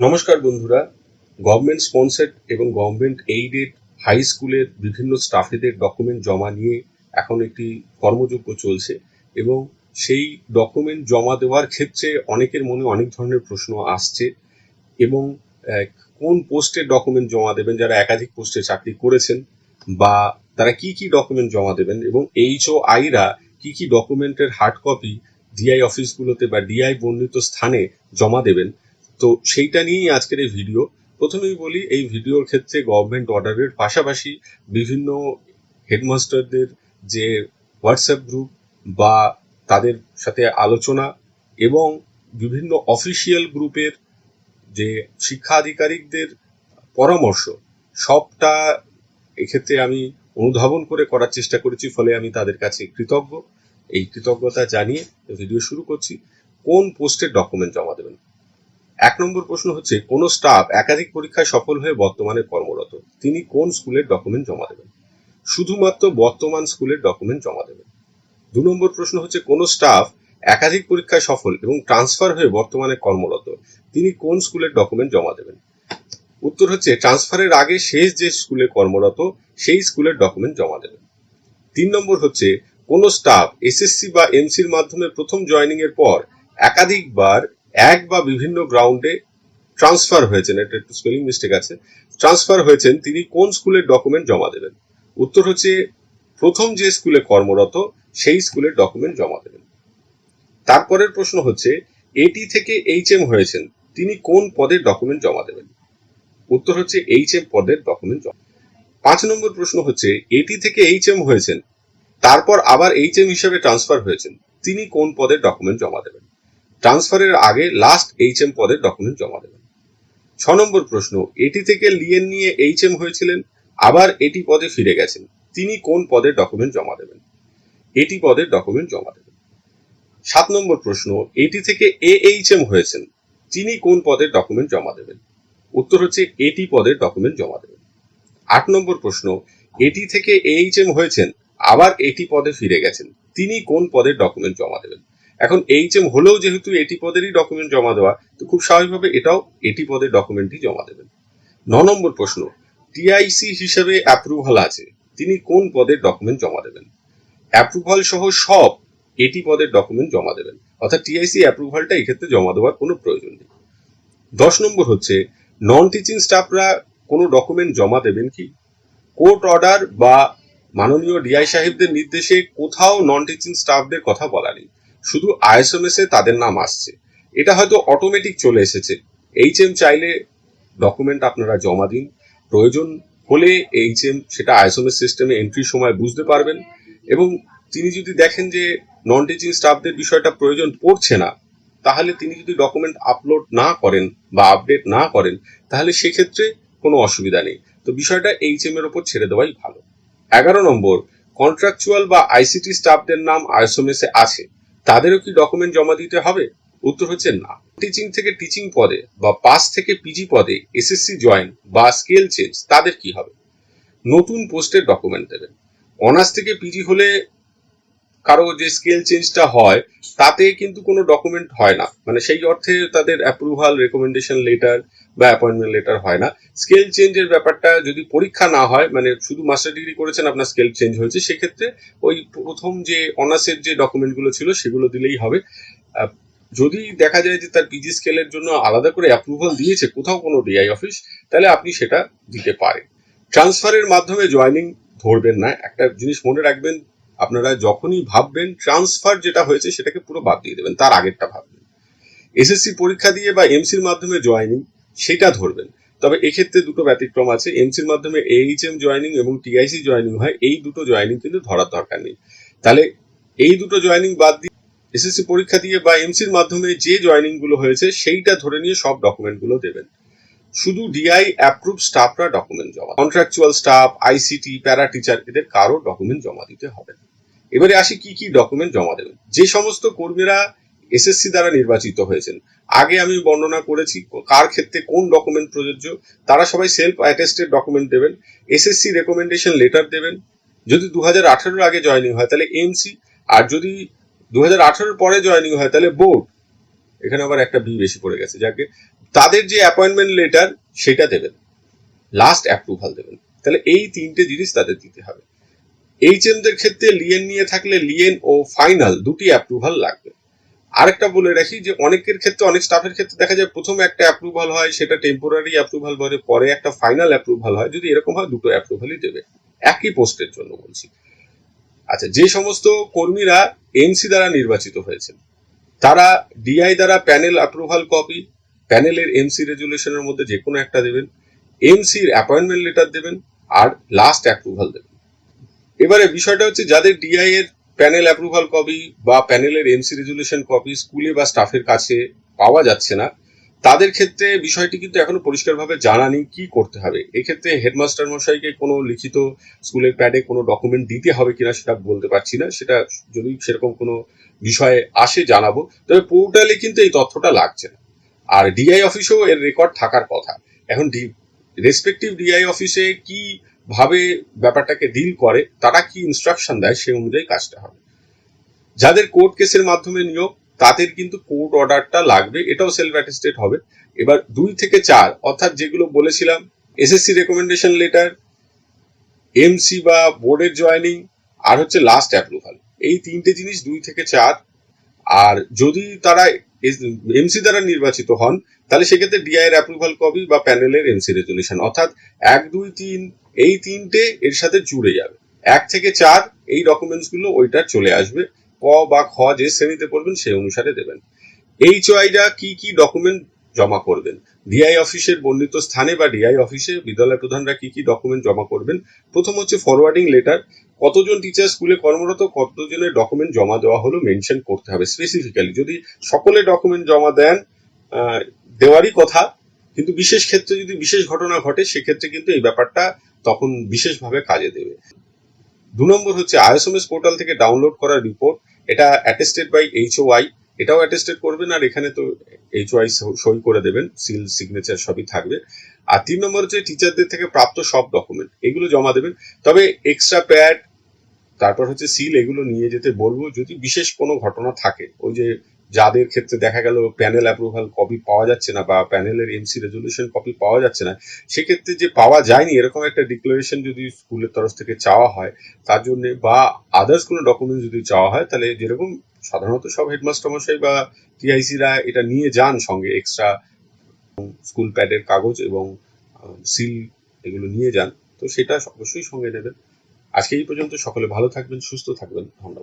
নমস্কার বন্ধুরা। Government sponsored এবং গভর্নমেন্ট এইডেড হাই স্কুলের বিভিন্ন স্টাফেদের ডকুমেন্ট জমা নিয়ে এখন একটি কর্মযজ্ঞ চলছে এবং সেই ডকুমেন্ট জমা দেওয়ার ক্ষেত্রে অনেকের মনে অনেক ধরনের প্রশ্ন আসছে এবং কোন পোস্টের ডকুমেন্ট জমা দেবেন, যারা একাধিক পোস্টে চাকরি করেছেন বা তারা কি কি ডকুমেন্ট জমা দেবেন এবং এইচও আইরা কি কি ডকুমেন্টের হার্ড কপি ডিআই অফিসগুলোতে বা ডিআই বর্ণিত স্থানে জমা দেবেন তো সেইটা নিয়েই আজকের এই ভিডিও প্রথমেই বলি, এই ভিডিওর ক্ষেত্রে গভর্নমেন্ট অর্ডারের পাশাপাশি বিভিন্ন হেডমাস্টারদের যে হোয়াটসঅ্যাপ গ্রুপ বা তাদের সাথে আলোচনা এবং বিভিন্ন অফিসিয়াল গ্রুপের যে শিক্ষা আধিকারিকদের পরামর্শ, সবটা এক্ষেত্রে আমি অনুধাবন করে করার চেষ্টা করেছি, ফলে আমি তাদের কাছে কৃতজ্ঞ। এই কৃতজ্ঞতা জানিয়ে ভিডিও শুরু করছি। কোন পোস্টের ডকুমেন্ট জমা দেবেন? এক নম্বর প্রশ্ন হচ্ছে, কোন স্টাফ একাধিক পরীক্ষায় সফল হয়ে বর্তমানে কর্মরত? তিনি কোন স্কুলের ডকুমেন্ট জমা দেবেন? শুধুমাত্র বর্তমান স্কুলের ডকুমেন্ট জমা দেবেন। দু নম্বর প্রশ্ন হচ্ছে, কোন স্টাফ একাধিক পরীক্ষায় সফল এবং ট্রান্সফার হয়ে বর্তমানে কর্মরত? তিনি কোন স্কুলের ডকুমেন্ট জমা দেবেন? উত্তর হচ্ছে ট্রান্সফারের আগে শেষ যে স্কুলে কর্মরত, সেই স্কুলের ডকুমেন্ট জমা দেবেন। তিন নম্বর হচ্ছে, কোন স্টাফ এসএসসি বা এমসির মাধ্যমে প্রথম জয়েনিং এর পর একাধিকবার এক বা বিভিন্ন গ্রাউন্ডে ট্রান্সফার হয়েছেন এটা একটু স্পেলিং মিস্টেক আছে ট্রান্সফার হয়েছেন, তিনি কোন স্কুলের ডকুমেন্ট জমা দেবেন? উত্তর হচ্ছে, প্রথম যে স্কুলে কর্মরত, সেই স্কুলের ডকুমেন্ট জমা দেবেন। তারপরের প্রশ্ন হচ্ছে এটি থেকে এইচ এম হয়েছেন, তিনি কোন পদের ডকুমেন্ট জমা দেবেন? উত্তর হচ্ছে এইচ এম পদের ডকুমেন্ট জমা পাঁচ নম্বর প্রশ্ন হচ্ছে এটি থেকে এইচ এম হয়েছেন, তারপর আবার এইচ এম হিসেবে ট্রান্সফার হয়েছেন, তিনি কোন পদের ডকুমেন্ট জমা দেবেন? ট্রান্সফারের আগে লাস্ট এইচ এম পদের ডকুমেন্ট জমা দেবেন। ছ নম্বর প্রশ্ন, এটি থেকে লিয়েন নিয়ে এইচ এম হয়েছিলেন, আবার এটি পদে ফিরে গেছেন, তিনি কোন পদের ডকুমেন্ট জমা দেবেন? এটি পদের ডকুমেন্ট জমা দেবেন। সাত নম্বর প্রশ্ন, এটি থেকে এ এইচ এম হয়েছেন, তিনি কোন পদের ডকুমেন্ট জমা দেবেন? উত্তর হচ্ছে, এটি পদের ডকুমেন্ট জমা দেবেন। আট নম্বর প্রশ্ন, এটি থেকে এইচ এম হয়েছেন, আবার এটি পদে ফিরে গেছেন, তিনি কোন পদের ডকুমেন্ট জমা দেবেন? এখন এইচ এম হলেও যেহেতু এটি পদেরই ডকুমেন্ট জমা দেওয়া, তো খুব স্বাভাবিকভাবে এটাও এটি পদের ডকুমেন্টই জমা দেবেন। ন নম্বর প্রশ্ন টিআইসি হিসেবে অ্যাপ্রুভাল আছে, তিনি কোন পদের ডকুমেন্ট জমা দেবেন? অ্যাপ্রুভাল সহ সব এটি পদের ডকুমেন্ট জমা দেবেন, অর্থাৎ টিআইসি অ্যাপ্রুভালটা এক্ষেত্রে জমা দেওয়ার কোনো প্রয়োজন নেই। দশ নম্বর হচ্ছে নন টিচিং স্টাফরা কোনো ডকুমেন্ট জমা দেবেন কি? কোর্ট অর্ডার বা মাননীয় ডিআই সাহেবদের নির্দেশে কোথাও নন টিচিং স্টাফদের কথা বলা নেই। শুধু আইএসএমএস এ তাদের নাম আসছে। এটা হয়তো অটোমেটিক চলে এসেছে। এইচ এম চাইলে ডকুমেন্ট আপনারা জমা দিন। প্রয়োজন হলে এইচ এম সেটা আইএসএমএস সিস্টেমে এন্ট্রির সময় বুঝতে পারবেন এবং তিনি যদি দেখেন যে নন টিচিং স্টাফদের বিষয়টা প্রয়োজন পড়ছে না, তাহলে তিনি যদি ডকুমেন্ট আপলোড না করেন বা আপডেট না করেন, তাহলে সেক্ষেত্রে কোনো অসুবিধা নেই। তো বিষয়টা এইচ এম এর ওপর ছেড়ে দেওয়াই ভালো। এগারো নম্বর কন্ট্রাকচুয়াল বা আইসিটি স্টাফদের নাম আইএসএমএস এ আছে। তাদেরও কি ডকুমেন্ট জমা দিতে হবে? উত্তর হচ্ছে না। টিচিং থেকে টিচিং পদে বা পাস থেকে পিজি পদে এসএসসি জয়েন বা স্কেল চেঞ্জ তাদের কি হবে? নতুন পোস্টের ডকুমেন্ট দেবেন। অনার্স থেকে পিজি হলে কারও যে স্কেল চেঞ্জটা হয় তাতে কিন্তু কোনো ডকুমেন্ট হয় না। মানে সেই অর্থে তাদের অ্যাপ্রুভাল রেকমেন্ডেশন লেটার বা অ্যাপয়েন্টমেন্ট লেটার হয় না। স্কেল চেঞ্জের ব্যাপারটা যদি পরীক্ষা না হয় মানে শুধু মাস্টার ডিগ্রি করেছেন, আপনার স্কেল চেঞ্জ হয়েছে, সেক্ষেত্রে ওই প্রথম যে অনার্সের যে ডকুমেন্টগুলো ছিল, সেগুলো দিলেই হবে। যদি দেখা যায় যে তার পিজি স্কেলের জন্য আলাদা করে অ্যাপ্রুভাল দিয়েছে, কোথাও কোনো ডিআই অফিস তাহলে আপনি সেটা দিতে পারেন। ট্রান্সফারের মাধ্যমে জয়েনিং ধরবেন না। একটা জিনিস মনে রাখবেন আপনারা যখনই ভাববেন ট্রান্সফার যেটা হয়েছে সেটাকে পুরো বাদ দিয়ে দেবেন, তার আগেরটা ভাববেন। এসএসসি পরীক্ষা দিয়ে বা এমসির মাধ্যমে জয়েনিং সেটা ধরবেন। তবে এক্ষেত্রে দুটো ব্যতিক্রম আছে এমসির মাধ্যমে এইচ এম জয়েনিং এবং টিআইসি জয়েনিং হয়, এই দুটো জয়েনিং কিন্তু ধরার দরকার নেই। তাহলে এই দুটো জয়েনিং বাদ দিয়ে এসএসসি পরীক্ষা দিয়ে বা এমসির মাধ্যমে যে জয়েনিংগুলো হয়েছে, সেইটা ধরে নিয়ে সব ডকুমেন্টগুলো দেবেন। শুধু ডিআই অ্যাপ্রুভ স্টাফরা ডকুমেন্ট জমা contractual staff ICT para teacher এদের কারও ডকুমেন্ট জমা দিতে হবে না। এবারে আসি কি কি ডকুমেন্ট জমা দেবেন। যে সমস্ত কর্মীরা এসএসসি দ্বারা নির্বাচিত হয়েছেন, আগে আমি বর্ণনা করেছি কার ক্ষেত্রে কোন ডকুমেন্ট প্রযোজ্য, তারা সবাই সেলফ অ্যাটেস্টেড ডকুমেন্ট দেবেন এসএসসি রেকমেন্ডেশন লেটার দেবেন। যদি দু হাজার আগে জয়েনিং হয়, তাহলে এমসি আর যদি দু হাজার পরে জয়েনিং হয়, তাহলে বোর্ড এখানে আবার একটা বি বেশি পড়ে গেছে, যাকে তাদের যে অ্যাপয়েন্টমেন্ট লেটার সেটা দেবেন। লাস্ট অ্যাপ্রুভাল দেবেন। তাহলে এই তিনটে জিনিস তাদের দিতে হবে। এইচএমদের ক্ষেত্রে লিয়েন নিয়ে থাকলে লিয়েন ও ফাইনাল দুটি অ্যাপ্রুভাল লাগবে। আরেকটা বলে রাখি যে অনেকের ক্ষেত্রে, অনেক স্টাফের ক্ষেত্রে দেখা যায় প্রথম একটা অ্যাপ্রুভাল হয়, সেটা টেম্পোরারি অ্যাপ্রুভাল বলে, পরে একটা ফাইনাল অ্যাপ্রুভাল হয়। যদি এরকম হয়, দুটো অ্যাপ্রুভালই দেবে। একই পোস্টের জন্য বলছি। আচ্ছা যে সমস্ত কর্মীরা এমসি দ্বারা নির্বাচিত হয়েছেন, তারা ডিআই দ্বারা প্যানেল অ্যাপ্রুভাল কপি প্যানেলের এমসি রেজুলেশনের মধ্যে যে কোনো একটা দেবেন এমসির অ্যাপয়েন্টমেন্ট লেটার দেবেন আর লাস্ট অ্যাপ্রুভাল দেবেন। এবারে বিষয়টা হচ্ছে যাদের ডিআই এর প্যানেল অ্যাপ্রুভাল কপি বা প্যানেলের এমসি রেজুলেশন কপি স্কুলে বা স্টাফের কাছে পাওয়া যাচ্ছে না, তাদের ক্ষেত্রে বিষয়টি কিন্তু এখনও পরিষ্কারভাবে জানা নেই কি করতে হবে। এক্ষেত্রে হেডমাস্টার মশাইকে কোনো লিখিত স্কুলের প্যাডে কোনো ডকুমেন্ট দিতে হবে কিনা সেটা বলতে পারছি না। সেটা যদি সেরকম কোনো বিষয়ে আসে জানাব, তবে পোর্টালে কিন্তু এই তথ্যটা লাগছে না। আর ডিআই অফিসেও এর রেকর্ড থাকার কথা। এখন রেসপেক্টিভ ডিআই অফিসে কি ভাবে ব্যাপারটাকে ডিল করে, তারা কি ইনস্ট্রাকশন দেয় সেই অনুযায়ী কাজটা হবে। যাদের কোর্ট কেসের মাধ্যমে নিয়োগ, তাদের কিন্তু কোর্ট অর্ডারটা লাগবে, এটাও সেলফ অ্যাটেস্টেড হবে। এবার দুই থেকে চার, অর্থাৎ যেগুলো বলেছিলাম এসএসসি রেকমেন্ডেশন লেটার এমসি বা বোর্ডের জয়েনিং আর হচ্ছে লাস্ট অ্যাপ্রুভাল এই তিনটে জিনিস দুই থেকে চার, আর যদি তারা এমসি দ্বারা নির্বাচিত হন, তাহলে সেক্ষেত্রে ডিআই এর অ্যাপ্রুভাল কপি বা প্যানেলের এমসি রেজলিউশন অর্থাৎ এক, দুই, তিন, এই তিনটে এর সাথে জুড়ে যাবে। এক থেকে চার, এই ডকুমেন্টসগুলো ওইটার চলে আসবে। ক বা খ যে শ্রেণীতে পড়বেন, সেই অনুসারে দেবেন। এইচ ওয়াইরা কি কি ডকুমেন্ট জমা করবেন? ডিআই অফিসের বর্ণিত স্থানে বা ডিআই অফিসে বিদ্যালয় প্রধানরা কি কি ডকুমেন্ট জমা করবেন? প্রথম হচ্ছে ফরওয়ার্ডিং লেটার কতজন টিচার স্কুলে কর্মরত, কতজনের ডকুমেন্ট জমা দেওয়া হলো মেনশন করতে হবে স্পেসিফিক্যালি যদি সকলে ডকুমেন্ট জমা দেন দেওয়ারই কথা, কিন্তু বিশেষ ক্ষেত্রে যদি বিশেষ ঘটনা ঘটে, সেক্ষেত্রে কিন্তু এই ব্যাপারটা তখন বিশেষভাবে কাজে দেবে। দু নম্বর হচ্ছে আইএসএমএস পোর্টাল থেকে ডাউনলোড করা রিপোর্ট এটা অ্যাটেস্টেড বাই এইচওআই এটাও অ্যাটেস্টেড করবেন আর এখানে তো এইচওআই সই করে দেবেন সিল সিগনেচার সবই থাকবে। আর তিন নম্বর হচ্ছে টিচারদের থেকে প্রাপ্ত সব ডকুমেন্ট এগুলো জমা দেবেন। তবে এক্সট্রা প্যাড তারপর হচ্ছে সিল এগুলো নিয়ে যেতে বলব, যদি বিশেষ কোনো ঘটনা থাকে, ওই যে যাদের ক্ষেত্রে দেখা গেল প্যানেল অ্যাপ্রুভাল কপি পাওয়া যাচ্ছে না বা প্যানেলের এমসি রেজলিউশন কপি পাওয়া যাচ্ছে না, সেক্ষেত্রে যে পাওয়া যায়নি, এরকম একটা ডিক্লারেশন যদি স্কুলের তরফ থেকে চাওয়া হয়, তার জন্য বা আদার্স কোনো ডকুমেন্ট যদি চাওয়া হয়, তাহলে যেরকম সাধারণত সব হেডমাস্টার মশাই বা টিআইসিরা এটা নিয়ে যান সঙ্গে এক্সট্রা স্কুল প্যাডের কাগজ এবং সিল এগুলো নিয়ে যান, তো সেটা অবশ্যই সঙ্গে নেবেন। আজকে এই পর্যন্ত সকলে ভালো থাকবেন সুস্থ থাকবেন। ধন্যবাদ।